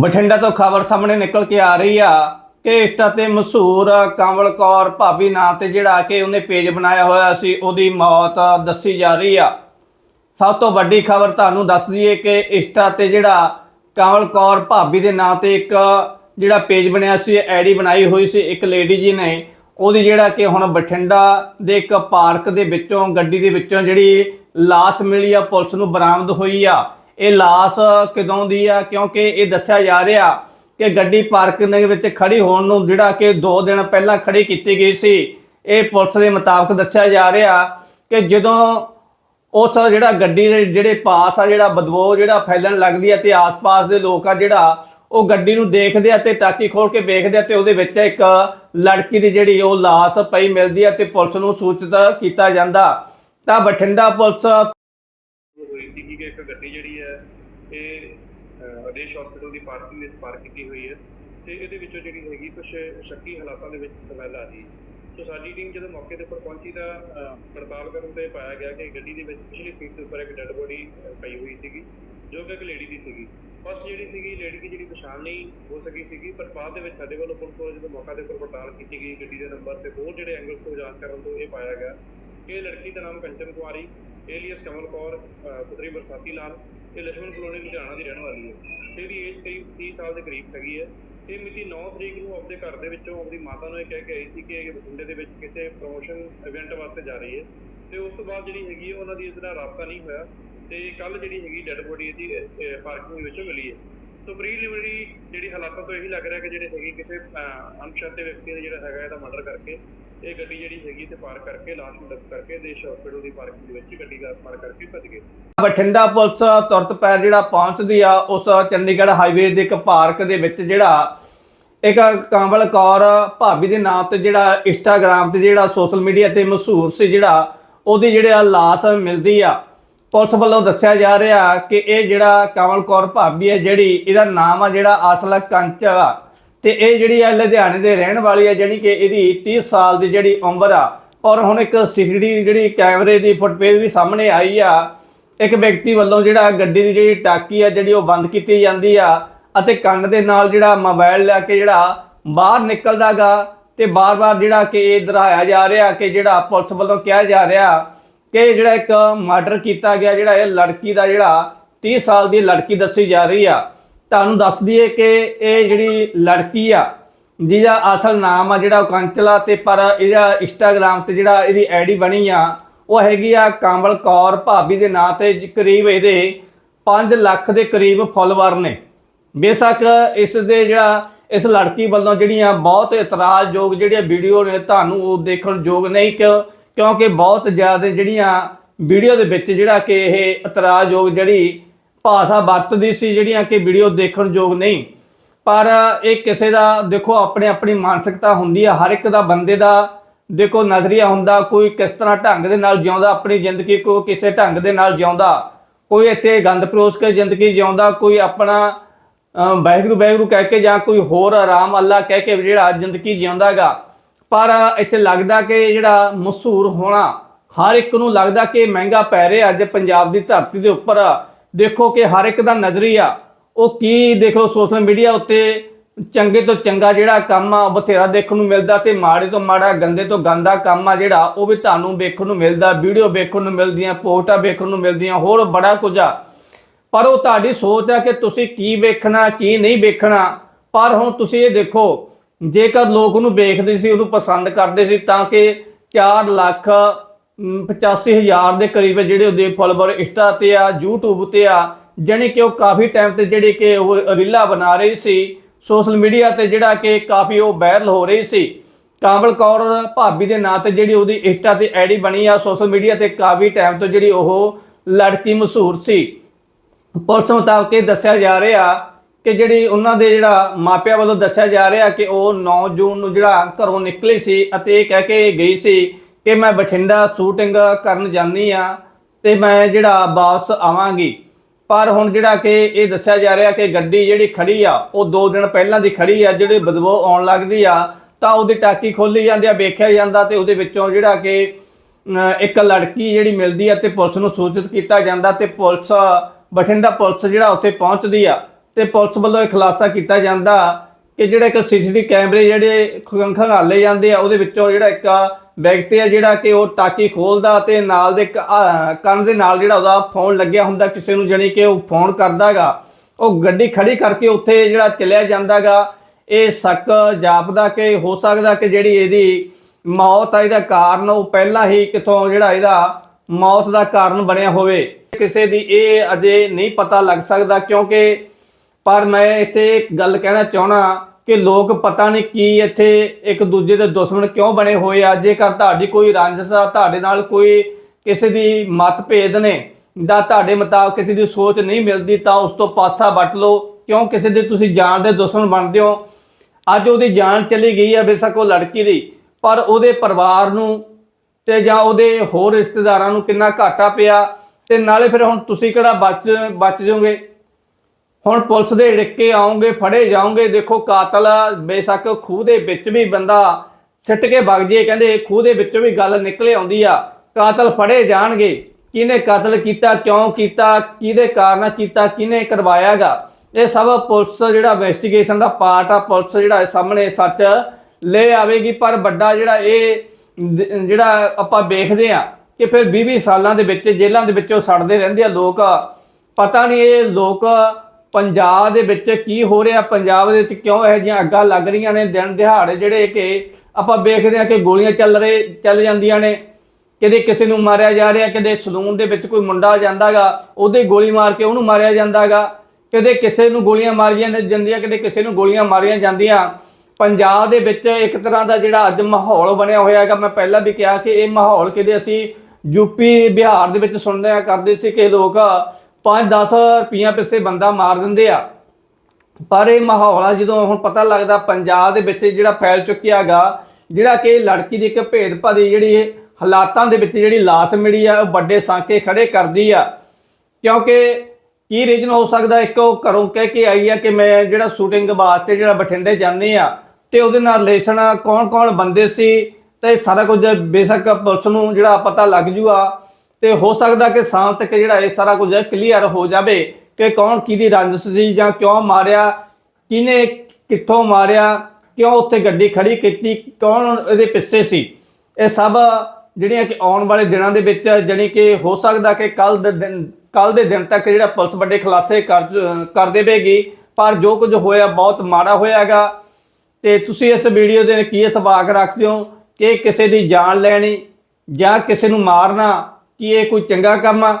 ਬਠਿੰਡਾ ਤੋਂ ਖਬਰ ਸਾਹਮਣੇ ਨਿਕਲ ਕੇ ਆ ਰਹੀ ਆ ਕਿ ਇਸਟਾ ਤੇ ਮਸ਼ਹੂਰ ਕੰਵਲ ਕੌਰ ਭਾਬੀ ਨਾਂ ਤੇ ਜਿਹੜਾ ਕਿ ਉਹਨੇ ਪੇਜ ਬਣਾਇਆ ਹੋਇਆ ਸੀ, ਉਹਦੀ ਮੌਤ ਦੱਸੀ ਜਾ ਰਹੀ ਆ। ਸਭ ਤੋਂ ਵੱਡੀ ਖਬਰ ਤੁਹਾਨੂੰ ਦੱਸ ਦਈਏ ਕਿ ਇਸਟਾ ਤੇ ਜਿਹੜਾ ਕੰਵਲ ਕੌਰ ਭਾਬੀ ਦੇ ਨਾਂ ਤੇ ਇੱਕ ਜਿਹੜਾ ਪੇਜ ਬਣਿਆ ਸੀ ਆਈਡੀ ਬਣਾਈ ਹੋਈ ਸੀ, ਇੱਕ ਲੇਡੀ ਜੀ ਨੇ, ਉਹਦੀ ਜਿਹੜਾ ਕਿ ਹੁਣ ਬਠਿੰਡਾ ਦੇ ਇੱਕ ਪਾਰਕ ਦੇ ਵਿੱਚੋਂ, ਗੱਡੀ ਦੇ ਵਿੱਚੋਂ ਜਿਹੜੀ ਲਾਸ਼ ਮਿਲੀ ਆ, ਪੁਲਿਸ ਨੂੰ ਬਰਾਮਦ ਹੋਈ ਆ। ਇਹ ਲਾਸ਼ ਕਿਦੋਂ ਦੀ ਆ? ਕਿਉਂਕਿ ਇਹ ਦੱਸਿਆ ਜਾ ਰਿਹਾ ਕਿ ਗੱਡੀ ਪਾਰਕਿੰਗ ਵਿੱਚ ਖੜੀ ਹੋਣ ਨੂੰ ਜਿਹੜਾ ਕਿ 2 ਦਿਨ ਪਹਿਲਾਂ ਖੜੀ ਕੀਤੀ ਗਈ ਸੀ। ਇਹ ਪੁਲਿਸ ਦੇ ਮੁਤਾਬਕ ਦੱਸਿਆ ਜਾ ਰਿਹਾ ਕਿ ਜਦੋਂ ਉਸ ਜਿਹੜਾ ਗੱਡੀ ਦੇ ਜਿਹੜੇ ਪਾਸ ਆ, ਜਿਹੜਾ ਬਦਬੂ ਜਿਹੜਾ ਫੈਲਣ ਲੱਗਦੀ ਹੈ ਤੇ ਆਸ-ਪਾਸ ਦੇ ਲੋਕ ਆ ਜਿਹੜਾ, ਉਹ ਗੱਡੀ ਨੂੰ ਦੇਖਦੇ ਆ ਤੇ ਟਾਕੀ ਖੋਲ ਕੇ ਵੇਖਦੇ ਆ ਤੇ ਉਹਦੇ ਵਿੱਚ ਇੱਕ ਲੜਕੀ ਦੀ ਜਿਹੜੀ ਉਹ ਲਾਸ਼ ਪਈ ਮਿਲਦੀ ਆ ਤੇ ਪੁਲਿਸ ਨੂੰ ਸੂਚਿਤ ਕੀਤਾ ਜਾਂਦਾ। ਤਾਂ ਬਠਿੰਡਾ ਪੁਲਿਸ ਹੋਈ ਕਿ ਇੱਕ ਗੱਡੀ ਜਿਹੜੀ ਹੈ ਇਹ ਆਦੇਸ਼ ਹਸਪੀਟਲ ਦੀ ਪਾਰਕਿੰਗ ਵਿੱਚ ਪਾਰਕ ਕੀਤੀ ਹੋਈ ਹੈ ਤੇ ਇਹਦੇ ਵਿੱਚੋਂ ਜਿਹੜੀ ਹੈਗੀ ਕੁਝ ਸ਼ੱਕੀ ਹਾਲਾਤਾਂ ਦੇ ਵਿੱਚ ਸਮੈਲ ਆ ਰਹੀ ਸੋ ਸਾਡੀ ਟੀਮ ਜਦੋਂ ਮੌਕੇ ਦੇ ਉੱਪਰ ਪਹੁੰਚੀ ਤਾਂ ਪੜਤਾਲ ਕਰਨ ਤੇ ਪਾਇਆ ਗਿਆ ਕਿ ਗੱਡੀ ਦੇ ਵਿੱਚ ਪਿਛਲੀ ਸੀਟ ਦੇ ਉੱਪਰ ਇੱਕ ਡੈੱਡ ਬੋਡੀ ਪਈ ਹੋਈ ਸੀਗੀ, ਜੋ ਕਿ ਇੱਕ ਲੇਡੀ ਦੀ ਸੀਗੀ। ਫਸਟ ਜਿਹੜੀ ਸੀਗੀ ਲੇਡੀ ਦੀ ਜਿਹੜੀ ਪਛਾਣ ਨਹੀਂ ਹੋ ਸਕੀ ਸੀਗੀ, ਪਰ ਬਾਅਦ ਦੇ ਵਿੱਚ ਸਾਡੇ ਵੱਲੋਂ ਪੁਲਿਸ ਵੱਲੋਂ ਜਦੋਂ ਮੌਕਾ ਦੇ ਉੱਪਰ ਪੜਤਾਲ ਕੀਤੀ ਗਈ ਗੱਡੀ ਦੇ ਨੰਬਰ ਤੇ ਹੋਰ ਜਿਹੜੇ ਐਂਗਲਸ ਤੋਂ ਜਾਂਚ ਕਰਨ ਤੋਂ ਇਹ ਪਾਇਆ ਗਿਆ, ਇਹ ਲੜਕੀ ਦਾ ਨਾਮ ਕੰਚਨ ਕੁਮਾਰੀ ਏਲੀਅਸ ਕਮਲ ਕੌਰ ਪੁੱਤਰੀ ਬਰਸਾਤੀ ਲਾਲ ਇਹ ਲਛਮਣ ਕਲੋਨੀ ਲੁਧਿਆਣਾ ਦੀ ਰਹਿਣ ਵਾਲੀ ਹੈ। ਇਹਦੀ ਏਜ ਕਈ 30 ਸਾਲ ਦੇ ਕਰੀਬ ਹੈਗੀ ਹੈ। ਇਹ ਮਿਤੀ 9 ਤਰੀਕ ਨੂੰ ਆਪਣੇ ਘਰ ਦੇ ਵਿੱਚੋਂ ਆਪਣੀ ਮਾਤਾ ਨੂੰ ਇਹ ਕਹਿ ਕੇ ਆਈ ਸੀ ਕਿ ਇਹ ਬਠਿੰਡੇ ਦੇ ਵਿੱਚ ਕਿਸੇ ਪ੍ਰੋਮੋਸ਼ਨ ਇਵੈਂਟ ਵਾਸਤੇ ਜਾ ਰਹੀ ਹੈ। ਤੇ ਉਸ ਤੋਂ ਬਾਅਦ ਜਿਹੜੀ ਹੈਗੀ ਉਹਨਾਂ ਦੀ ਇਸ ਦਾ ਰਾਬਤਾ ਨਹੀਂ ਹੋਇਆ ਤੇ ਕੱਲ ਜਿਹੜੀ ਹੈਗੀ ਡੈੱਡ ਬੋਡੀ ਇਹਦੀ ਪਾਰਕਿੰਗ ਵਿੱਚ ਮਿਲੀ ਹੈ। ਸੋ ਪ੍ਰੀਲਿਮਿਨਰੀ ਜਿਹੜੀ ਹਾਲਾਤਾਂ ਤੋਂ ਇਹੀ ਲੱਗ ਰਿਹਾ ਕਿ ਜਿਹੜੇ ਹੈਗੇ ਕਿਸੇ ਅਹ, ਵਿਅਕਤੀ ਨੇ ਜਿਹੜਾ ਹੈਗਾ ਇਹਦਾ ਮਰਡਰ ਕਰਕੇ ਇਹ ਗੱਡੀ ਜਿਹੜੀ ਹੈਗੀ ਤੇ ਪਾਰਕ ਕਰਕੇ ਲਾਸ਼ ਨੂੰ ਡੱਕ ਕਰਕੇ ਦੇਸ਼ ਹਸਪੀਟਲ ਦੀ ਪਾਰਕਿੰਗ ਦੇ ਵਿੱਚ ਗੱਡੀ ਦਾ ਪਾਰਕ ਕਰਕੇ ਭੱਜ ਗਏ। ਬਠਿੰਡਾ ਪੁਲਿਸ ਤੁਰਤ ਪੈਰ ਜਿਹੜਾ ਪਹੁੰਚਦੀ ਆ ਉਸ ਚੰਡੀਗੜ੍ਹ ਹਾਈਵੇ ਦੇ ਇੱਕ ਪਾਰਕ ਦੇ ਵਿੱਚ ਜਿਹੜਾ ਇੱਕ ਕਾਂਵਲ ਕੌਰ ਭਾਬੀ ਦੇ ਨਾਮ ਤੇ ਜਿਹੜਾ ਇੰਸਟਾਗ੍ਰam ਤੇ ਜਿਹੜਾ ਸੋਸ਼ਲ ਮੀਡੀਆ ਤੇ ਮਸ਼ਹੂਰ ਸੀ ਜਿਹੜਾ ਉਹਦੀ ਜਿਹੜਾ ਲਾਸ਼ ਮਿਲਦੀ ਆ। ਪੁਲਿਸ ਵੱਲੋਂ ਦੱਸਿਆ ਜਾ ਰਿਹਾ ਕਿ ਇਹ ਜਿਹੜਾ ਕਮਲ ਕੌਰ ਭਾਬੀ ਹੈ, ਜਿਹੜੀ ਇਹਦਾ ਨਾਮ ਆ ਜਿਹੜਾ ਅਸਲ ਕੰਚ ਆ ਤੇ ਇਹ ਜਿਹੜੀ ਆ ਲੁਧਿਆਣੇ ਦੇ ਰਹਿਣ ਵਾਲੀ ਆ ਜਿਹੜੀ ਕਿ ਇਹਦੀ 30 ਸਾਲ ਦੀ ਜਿਹੜੀ ਉਮਰ ਆ, ਔਰ ਹੁਣ ਇੱਕ ਸੀਸੀਟੀ ਜਿਹੜੀ ਕੈਮਰੇ ਦੀ ਫੁਟੇਜ ਵੀ ਸਾਹਮਣੇ ਆਈ ਆ, ਇੱਕ ਵਿਅਕਤੀ ਵੱਲੋਂ ਜਿਹੜਾ ਗੱਡੀ ਦੀ ਜਿਹੜੀ ਟਾਕੀ ਆ, ਜਿਹੜੀ ਉਹ ਬੰਦ ਕੀਤੀ ਜਾਂਦੀ ਆ, ਅਤੇ ਕੰਨ ਦੇ ਨਾਲ ਜਿਹੜਾ ਮੋਬਾਈਲ ਲੈ ਕੇ ਜਿਹੜਾ ਬਾਹਰ ਨਿਕਲਦਾਗਾ ਤੇ ਬਾਰ-ਬਾਰ ਜਿਹੜਾ ਕਿ ਇਹ ਦਰਹਾਇਆ ਜਾ ਰਿਹਾ ਕਿ ਜਿਹੜਾ ਪੁਲਿਸ ਵੱਲੋਂ ਕਿਹਾ ਜਾ ਰਿਹਾ ਕਿ ਜਿਹੜਾ ਇੱਕ ਮਰਡਰ ਕੀਤਾ ਗਿਆ, ਜਿਹੜਾ ਇਹ ਲੜਕੀ ਦਾ ਜਿਹੜਾ 30 ਸਾਲ ਦੀ ਲੜਕੀ ਦੱਸੀ ਜਾ ਰਹੀ ਆ। ਤੁਹਾਨੂੰ ਦੱਸ ਦਈਏ ਕਿ ਇਹ ਜਿਹੜੀ ਲੜਕੀ ਆ, ਜਿਹਦਾ ਅਸਲ ਨਾਮ ਆ ਜਿਹੜਾ ਉਹ ਕੰਚਲਾ ਤੇ ਪਰ ਇਹਦਾ ਇੰਸਟਾਗ੍ਰam ਤੇ ਜਿਹੜਾ ਇਹਦੀ ਆਈਡੀ ਬਣੀ ਆ, ਉਹ ਹੈਗੀ ਆ ਕਾਮਲ ਕੌਰ ਭਾਬੀ ਦੇ ਨਾਂ ਤੇ ਕਰੀਬ ਇਹਦੇ 5 ਲੱਖ ਦੇ ਕਰੀਬ ਫਾਲੋਅਰ ਨੇ। ਬੇਸ਼ੱਕ ਇਸ ਦੇ ਜਿਹੜਾ ਇਸ ਲੜਕੀ ਵੱਲੋਂ ਜਿਹੜੀਆਂ ਬਹੁਤ ਇਤਰਾਜ਼ਯੋਗ ਜਿਹੜੀਆਂ ਵੀਡੀਓ ਨੇ, ਤੁਹਾਨੂੰ ਉਹ ਦੇਖਣ ਯੋਗ ਨਹੀਂ ਕਿ ਕਿਉਂਕਿ ਬਹੁਤ ਜ਼ਿਆਦਾ ਜਿਹੜੀਆਂ ਵੀਡੀਓ ਦੇ ਵਿੱਚ ਜਿਹੜਾ ਕਿ ਇਹ ਇਤਰਾਜ਼ਯੋਗ ਜਿਹੜੀ ਭਾਸ਼ਾ ਵਰਤਦੀ ਸੀ ਜਿਹੜੀਆਂ ਕਿ ਵੀਡੀਓ ਦੇਖਣ ਯੋਗ ਨਹੀਂ। ਪਰ ਇਹ ਕਿਸੇ ਦਾ ਦੇਖੋ ਆਪਣੇ ਆਪਣੀ ਮਾਨਸਿਕਤਾ ਹੁੰਦੀ ਹੈ ਹਰ ਇੱਕ ਦਾ ਬੰਦੇ ਦਾ ਦੇਖੋ ਨਜ਼ਰੀਆ ਹੁੰਦਾ ਕੋਈ ਕਿਸ ਤਰ੍ਹਾਂ ਢੰਗ ਦੇ ਨਾਲ ਜਿਉਂਦਾ ਆਪਣੀ ਜ਼ਿੰਦਗੀ ਕੋ ਕਿਸੇ ਢੰਗ ਦੇ ਨਾਲ ਜਿਉਂਦਾ। ਕੋਈ ਇੱਥੇ ਗੰਦ ਪਰੋਸ ਕੇ ਜ਼ਿੰਦਗੀ ਜਿਉਂਦਾ ਕੋਈ ਆਪਣਾ ਅਮ, ਵਾਹਿਗੁਰੂ ਵਾਹਿਗੁਰੂ ਕਹਿ ਕੇ ਜਾਂ ਕੋਈ ਹੋਰ ਆਰਾਮ ਅੱਲਾ ਕਹਿ ਕੇ ਜਿਹੜਾ ਜ਼ਿੰਦਗੀ ਜਿਉਂਦਾਗਾ ਪਰ ਇੱਥੇ ਲੱਗਦਾ ਕਿ ਜਿਹੜਾ ਮਸ਼ਹੂਰ ਹੋਣਾ, ਹਰ ਇੱਕ ਨੂੰ ਲੱਗਦਾ ਕਿ ਮਹਿੰਗਾ ਪੈ ਰਿਹਾ ਅੱਜ ਪੰਜਾਬ ਦੀ ਧਰਤੀ ਦੇ ਉੱਪਰ। ਦੇਖੋ ਕਿ ਹਰ ਇੱਕ ਦਾ ਨਜ਼ਰੀਆ ਉਹ ਕੀ ਦੇਖੋ ਸੋਸ਼ਲ ਮੀਡੀਆ ਉੱਤੇ ਚੰਗੇ ਤੋਂ ਚੰਗਾ ਜਿਹੜਾ ਕੰਮ ਆ, ਉਹ ਬਥੇਰਾ ਦੇਖਣ ਨੂੰ ਮਿਲਦਾ ਤੇ ਮਾੜੇ ਤੋਂ ਮਾੜਾ, ਗੰਦੇ ਤੋਂ ਗੰਦਾ ਕੰਮ ਆ ਜਿਹੜਾ, ਉਹ ਵੀ ਤੁਹਾਨੂੰ ਵੇਖਣ ਨੂੰ ਮਿਲਦਾ, ਵੀਡੀਓ ਵੇਖਣ ਨੂੰ ਮਿਲਦੀਆਂ, ਪੋਸਟਾਂ ਵੇਖਣ ਨੂੰ ਮਿਲਦੀਆਂ, ਹੋਰ ਬੜਾ ਕੁਝ ਆ। ਪਰ ਉਹ ਤੁਹਾਡੀ ਸੋਚ ਆ ਕਿ ਤੁਸੀਂ ਕੀ ਵੇਖਣਾ, ਕੀ ਨਹੀਂ ਵੇਖਣਾ। ਪਰ ਹੁਣ ਤੁਸੀਂ ਇਹ ਦੇਖੋ ਜੇਕਰ ਲੋਕ ਉਹਨੂੰ ਵੇਖਦੇ ਸੀ ਉਹਨੂੰ ਪਸੰਦ ਕਰਦੇ ਸੀ ਤਾਂ ਕਿ 4 ਲੱਖ ਅਮ, 85 ਹਜ਼ਾਰ ਦੇ ਕਰੀਬ ਜਿਹੜੇ ਉਹਦੇ ਫਾਲੋਅਰ ਇੰਸਟਾ ਤੇ ਆ YouTube ਤੇ ਆ ਜਾਣੀ ਕਿ ਉਹ ਕਾਫੀ ਟਾਈਮ ਤੇ ਜਿਹੜੀ ਕਿ ਉਹ ਰੀਲਾ ਬਣਾ ਰਹੀ ਸੀ ਸੋਸ਼ਲ ਮੀਡੀਆ ਤੇ ਜਿਹੜਾ ਕਿ ਕਾਫੀ ਉਹ ਵਾਇਰਲ ਹੋ ਰਹੀ ਸੀ। ਕਾਂਵਲ ਕੌਰ ਭਾਬੀ ਦੇ ਨਾਂ ਤੇ ਜਿਹੜੀ ਉਹਦੀ ਇੰਸਟਾ ਤੇ ਆਈਡੀ ਬਣੀ ਆ ਸੋਸ਼ਲ ਮੀਡੀਆ ਤੇ ਕਾਫੀ ਟਾਈਮ ਤੋਂ ਜਿਹੜੀ ਉਹ ਲੜਕੀ ਮਸ਼ਹੂਰ ਸੀ। ਪੁਲਿਸ ਮੁਤਾਬਕ ਇਹ ਦੱਸਿਆ ਜਾ ਰਿਹਾ ਕਿ ਜਿਹੜੀ ਉਹਨਾਂ ਦੇ ਜਿਹੜਾ ਮਾਪਿਆਂ ਵੱਲੋਂ ਦੱਸਿਆ ਜਾ ਰਿਹਾ ਕਿ ਉਹ 9 ਜੂਨ ਨੂੰ ਜਿਹੜਾ ਘਰੋਂ ਨਿਕਲੀ ਸੀ ਅਤੇ ਇਹ ਕਹਿ ਕੇ ਗਈ ਸੀ ਕਿ ਮੈਂ ਬਠਿੰਡਾ ਸ਼ੂਟਿੰਗ ਕਰਨ ਜਾਨੀ ਆ ਤੇ ਮੈਂ ਜਿਹੜਾ ਵਾਪਸ ਆਵਾਂਗੀ। ਪਰ ਹੁਣ ਜਿਹੜਾ ਕਿ ਇਹ ਦੱਸਿਆ ਜਾ ਰਿਹਾ ਕਿ ਗੱਡੀ ਜਿਹੜੀ ਖੜੀ ਆ, ਉਹ 2 ਦਿਨ ਪਹਿਲਾਂ ਦੀ ਖੜੀ ਆ, ਜਿਹੜੀ ਬਦਬੂ ਆਉਣ ਲੱਗਦੀ ਆ, ਤਾਂ ਉਹਦੀ ਟਾਕੀ ਖੋਲੀ ਜਾਂਦੀ ਆ, ਵੇਖਿਆ ਜਾਂਦਾ ਤੇ ਉਹਦੇ ਵਿੱਚੋਂ ਜਿਹੜਾ ਕਿ ਇੱਕ ਲੜਕੀ ਜਿਹੜੀ ਮਿਲਦੀ ਆ ਤੇ ਪੁਲਿਸ ਨੂੰ ਸੂਚਿਤ ਕੀਤਾ ਜਾਂਦਾ ਤੇ ਪੁਲਿਸ, ਬਠਿੰਡਾ ਪੁਲਿਸ ਜਿਹੜਾ ਉੱਥੇ ਪਹੁੰਚਦੀ ਆ। ਤੇ ਪੁਲਿਸ ਵੱਲੋਂ ਇਹ ਖੁਲਾਸਾ ਕੀਤਾ ਜਾਂਦਾ ਕਿ ਜਿਹੜਾ ਇੱਕ ਸੀਸੀਟੀਵੀ ਕੈਮਰੇ ਜਿਹੜੇ ਖੰ- ਖੰਗਾਲੇ ਜਾਂਦੇ ਆ ਉਹਦੇ ਵਿੱਚੋਂ ਜਿਹੜਾ ਇੱਕ ਵਿਅਕਤੀ ਆ ਜਿਹੜਾ ਕਿ ਉਹ ਟਾਕੀ ਖੋਲਦਾ ਤੇ ਨਾਲ ਦੇ ਇੱਕ, ਅਹ, ਕੰਨ ਦੇ ਨਾਲ ਜਿਹੜਾ ਉਹਦਾ ਫੋਨ ਲੱਗਿਆ ਹੁੰਦਾ ਕਿਸੇ ਨੂੰ ਜਾਣੀ ਕਿ ਉਹ ਫੋਨ ਕਰਦਾਗਾ ਉਹ ਗੱਡੀ ਖੜੀ ਕਰਕੇ ਉੱਥੇ ਜਿਹੜਾ ਚਲਿਆ ਜਾਂਦਾਗਾ ਇਹ ਸ਼ੱਕ ਜਾਪਦਾ ਕਿ ਹੋ ਸਕਦਾ ਕਿ ਜਿਹੜੀ ਇਹਦੀ ਮੌਤ ਆ ਇਹਦਾ ਕਾਰਨ ਉਹ ਪਹਿਲਾਂ ਹੀ ਕਿਥੋਂ ਜਿਹੜਾ ਇਹਦਾ ਮੌਤ ਦਾ ਕਾਰਨ ਬਣਿਆ ਹੋਵੇ। ਕਿਸੇ ਦੀ ਇਹ ਅਜੇ ਨਹੀਂ ਪਤਾ ਲੱਗ ਸਕਦਾ ਕਿਉਂਕਿ ਪਰ ਮੈਂ ਇੱਥੇ ਇੱਕ ਗੱਲ ਕਹਿਣਾ ਚਾਹਣਾ ਕਿ ਲੋਕ ਪਤਾ ਨਹੀਂ ਕੀ ਇੱਥੇ ਇੱਕ ਦੂਜੇ ਦੇ ਦੁਸ਼ਮਣ ਕਿਉਂ ਬਣੇ ਹੋਏ ਆ? ਜੇਕਰ ਤੁਹਾਡੀ ਕੋਈ ਰੰਜਿਸ਼ ਆ, ਤੁਹਾਡੇ ਨਾਲ ਕੋਈ ਕਿਸੇ ਦੀ ਮਤਭੇਦ ਨੇ ਦਾ ਤੁਹਾਡੇ ਮੁਤਾਬਕ ਕਿਸੇ ਦੀ ਸੋਚ ਨਹੀਂ ਮਿਲਦੀ, ਤਾਂ ਉਸ ਤੋਂ ਪਾਸਾ ਵੱਟ ਲਓ। ਕਿਉਂ ਕਿਸੇ ਦੇ ਤੁਸੀਂ ਜਾਨ ਦੇ ਦੁਸ਼ਮਣ ਬਣਦੇ ਹੋ? ਅੱਜ ਉਹਦੀ ਜਾਨ ਚਲੀ ਗਈ ਹੈ ਬੇਸ਼ੱਕ ਉਹ ਲੜਕੀ ਦੀ, ਪਰ ਉਹਦੇ ਪਰਿਵਾਰ ਨੂੰ ਤੇ ਜਾਂ ਉਹਦੇ ਹੋਰ ਰਿਸ਼ਤੇਦਾਰਾਂ ਨੂੰ ਕਿੰਨਾ ਘਾਟਾ ਪਿਆ? ਤੇ ਨਾਲੇ ਫਿਰ ਹੁਣ ਤੁਸੀਂ ਕਿਹੜਾ ਬਚ ਬਚ ਜਾਓਗੇ? ਹੁਣ ਪੁਲਿਸ ਦੇ ੜਿੱਕੇ ਆਉਂਗੇ, ਫੜੇ ਜਾਓਗੇ ਦੇਖੋ ਕਾਤਲ ਬੇਸ਼ੱਕ ਖੂਹ ਦੇ ਵਿੱਚ ਵੀ ਬੰਦਾ ਸਿੱਟ ਕੇ ਵਗ ਜੇ ਕਹਿੰਦੇ ਖੂਹ ਦੇ ਵਿੱਚੋਂ ਵੀ ਗੱਲ ਨਿਕਲੇ ਆਉਂਦੀ ਆ। ਕਾਤਲ ਫੜੇ ਜਾਣਗੇ। ਕਿਹਨੇ ਕਤਲ ਕੀਤਾ, ਕਿਉਂ ਕੀਤਾ, ਕਿਹਦੇ ਕਾਰਨ ਕੀਤਾ, ਕਿਹਨੇ ਕਰਵਾਇਆਗਾ? ਇਹ ਸਭ ਪੁਲਿਸ ਜਿਹੜਾ ਇਨਵੈਸਟੀਗੇਸ਼ਨ ਦਾ ਪਾਰਟ ਆ, ਪੁਲਿਸ ਜਿਹੜਾ ਸਾਹਮਣੇ ਸੱਚ ਲੈ ਆਵੇਗੀ। ਪਰ ਵੱਡਾ ਜਿਹੜਾ ਇਹ ਜਿਹੜਾ ਆਪਾਂ ਵੇਖਦੇ ਆ ਕਿ ਫਿਰ 20 20 ਸਾਲਾਂ ਦੇ ਵਿੱਚ ਜੇਲ੍ਹਾਂ ਦੇ ਵਿੱਚੋਂ ਸੜਦੇ ਰਹਿੰਦੇ ਆ ਲੋਕ। ਪਤਾ ਨਹੀਂ ਇਹ ਲੋਕ ਪੰਜਾਬ ਦੇ ਵਿੱਚ ਕੀ ਹੋ ਰਿਹਾ? ਪੰਜਾਬ ਦੇ ਵਿੱਚ ਕਿਉਂ ਇਹੋ ਜਿਹੀਆਂ ਅੱਗਾਂ ਲੱਗ ਰਹੀਆਂ ਨੇ? ਦਿਨ ਦਿਹਾੜੇ ਜਿਹੜੇ ਕਿ ਆਪਾਂ ਵੇਖਦੇ ਆ ਕਿ ਗੋਲੀਆਂ ਚੱਲ ਰਹੇ, ਚੱਲ ਜਾਂਦੀਆਂ ਨੇ। ਕਦੇ ਕਿਸੇ ਨੂੰ ਮਾਰਿਆ ਜਾ ਰਿਹਾ, ਕਦੇ ਸਲੂਨ ਦੇ ਵਿੱਚ ਕੋਈ ਮੁੰਡਾ ਜਾਂਦਾਗਾ, ਉਹਦੇ ਗੋਲੀ ਮਾਰ ਕੇ ਉਹਨੂੰ ਮਾਰਿਆ ਜਾਂਦਾਗਾ। ਕਦੇ ਕਿਸੇ ਨੂੰ ਗੋਲੀਆਂ ਮਾਰੀਆਂ ਜਾਂਦੀਆਂ, ਕਦੇ ਕਿਸੇ ਨੂੰ ਗੋਲੀਆਂ ਮਾਰੀਆਂ ਜਾਂਦੀਆਂ। ਪੰਜਾਬ ਦੇ ਵਿੱਚ ਇੱਕ ਤਰ੍ਹਾਂ ਦਾ ਜਿਹੜਾ ਅੱਜ ਮਾਹੌਲ ਬਣਿਆ ਹੋਇਆ ਹੈਗਾ, ਮੈਂ ਪਹਿਲਾਂ ਵੀ ਕਿਹਾ ਕਿ ਇਹ ਮਾਹੌਲ ਕਿਤੇ ਅਸੀਂ ਯੂਪੀ ਬਿਹਾਰ ਦੇ ਵਿੱਚ ਸੁਣਿਆ ਕਰਦੇ ਸੀ ਕਿ ਲੋਕ 5-10 ਰੁਪਈਆ ਪਿੱਛੇ ਬੰਦਾ ਮਾਰ ਦਿੰਦੇ ਆ। ਪਰ ਇਹ ਮਾਹੌਲ ਆ, ਜਦੋਂ ਹੁਣ ਪਤਾ ਲੱਗਦਾ ਪੰਜਾਬ ਦੇ ਵਿੱਚ ਜਿਹੜਾ ਫੈਲ ਚੁੱਕਿਆਗਾ ਜਿਹੜਾ ਕਿ ਲੜਕੀ ਦੀ ਇੱਕ ਭੇਦਭਾਦੀ ਜਿਹੜੀ ਹਾਲਾਤਾਂ ਦੇ ਵਿੱਚ ਜਿਹੜੀ ਲਾਸ਼ ਮਿਲੀ ਆ, ਉਹ ਵੱਡੇ ਸਾਂਕੇ ਖੜੇ ਕਰਦੀ ਆ। ਕਿਉਂਕਿ ਕੀ ਰੀਜਨ ਹੋ ਸਕਦਾ ਇੱਕ ਉਹ ਘਰੋਂ ਕਹਿ ਕੇ ਆਈ ਆ ਕਿ ਮੈਂ ਜਿਹੜਾ ਸ਼ੂਟਿੰਗ ਵਾਸਤੇ ਜਿਹੜਾ ਬਠਿੰਡੇ ਜਾਂਦੇ ਆ, ਤੇ ਉਹਦੇ ਨਾਲ ਰਿਲੇਸ਼ਨ ਕੌਣ-ਕੌਣ ਬੰਦੇ ਸੀ, ਤੇ ਸਾਰਾ ਕੁਝ ਬੇਸ਼ੱਕ ਪੁਲਿਸ ਨੂੰ ਜਿਹੜਾ ਪਤਾ ਲੱਗ ਜੂਗਾ। ਤੇ ਹੋ ਸਕਦਾ ਕਿ ਸ਼ਾਮ ਤੱਕ ਜਿਹੜਾ ਇਹ ਸਾਰਾ ਕੁਝ ਕਲੀਅਰ ਹੋ ਜਾਵੇ ਕਿ ਕੌਣ ਕਿਹਦੀ ਰੰਜਿਸ਼ ਸੀ ਜਾਂ ਕਿਉਂ ਮਾਰਿਆ, ਕਿਹਨੇ ਕਿੱਥੋਂ ਮਾਰਿਆ, ਕਿਉਂ ਉੱਥੇ ਗੱਡੀ ਖੜੀ ਕੀਤੀ, ਕੌਣ ਇਹਦੇ ਪਿੱਛੇ ਸੀ। ਇਹ ਸਭ ਜਿਹੜੀਆਂ ਕਿ ਆਉਣ ਵਾਲੇ ਦਿਨਾਂ ਦੇ ਵਿੱਚ ਜਾਣੀ ਕਿ ਹੋ ਸਕਦਾ ਕਿ ਕੱਲ ਦੇ ਦਿਨ ਕੱਲ ਦੇ ਦਿਨ ਤੱਕ ਜਿਹੜਾ ਪੁਲਿਸ ਵੱਡੇ ਖੁਲਾਸੇ ਕਰ ਕਰ ਦੇਵੇਗੀ, ਪਰ ਜੋ ਕੁਝ ਹੋਇਆ ਬਹੁਤ ਮਾੜਾ ਹੋਇਆਗਾ। ਤੇ ਤੁਸੀਂ ਇਸ ਵੀਡੀਓ ਦੇ ਕੀ ਇਤਬਾਕ ਰੱਖਦੇ ਹੋ? ਕਿ ਕਿਸੇ ਦੀ ਜਾਨ ਲੈਣੀ ਜਾਂ ਕਿਸੇ ਨੂੰ ਮਾਰਨਾ? ਕਿ ਇਹ ਕੋਈ ਚੰਗਾ ਕੰਮ ਆ?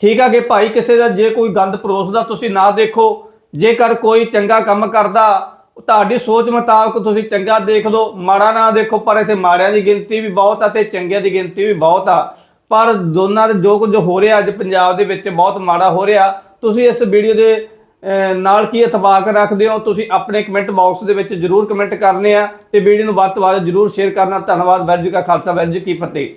ਠੀਕ ਆ ਕਿ ਭਾਈ ਕਿਸੇ ਦਾ ਜੇ ਕੋਈ ਗੰਦ ਪਰੋਸਦਾ, ਤੁਸੀਂ ਨਾ ਦੇਖੋ। ਜੇਕਰ ਕੋਈ ਚੰਗਾ ਕੰਮ ਕਰਦਾ, ਤੁਹਾਡੀ ਸੋਚ ਮੁਤਾਬਕ ਤੁਸੀਂ ਚੰਗਾ ਦੇਖ ਲਓ। ਮਾੜਾ ਨਾ ਦੇਖੋ, ਪਰ ਇੱਥੇ ਮਾੜਿਆਂ ਦੀ ਗਿਣਤੀ ਵੀ ਬਹੁਤ ਆ ਤੇ ਚੰਗਿਆਂ ਦੀ ਗਿਣਤੀ ਵੀ ਬਹੁਤ ਆ। ਪਰ ਦੋਨਾਂ ਦੇ ਜੋ ਕੁਝ ਹੋ ਰਿਹਾ ਅੱਜ ਪੰਜਾਬ ਦੇ ਵਿੱਚ ਬਹੁਤ ਮਾੜਾ ਹੋ ਰਿਹਾ। ਤੁਸੀਂ ਇਸ ਵੀਡੀਓ ਦੇ ਨਾਲ ਕੀ ਇਤਬਾਕ ਰੱਖਦੇ ਹੋ? ਤੁਸੀਂ ਆਪਣੇ ਕਮੈਂਟ ਬਾਕਸ ਦੇ ਵਿੱਚ ਜਰੂਰ ਕਮੈਂਟ ਕਰਨੇ ਆ ਤੇ ਵੀਡੀਓ ਨੂੰ ਵੱਧ ਤੋਂ ਵੱਧ ਜਰੂਰ ਸ਼ੇਅਰ ਕਰਨਾ। ਧੰਨਵਾਦ ਵੈਰ ਜੀ ਕਾ ਖਾਲਸਾ ਵੈਰ ਜੀ ਕੀ ਫਤਿਹ।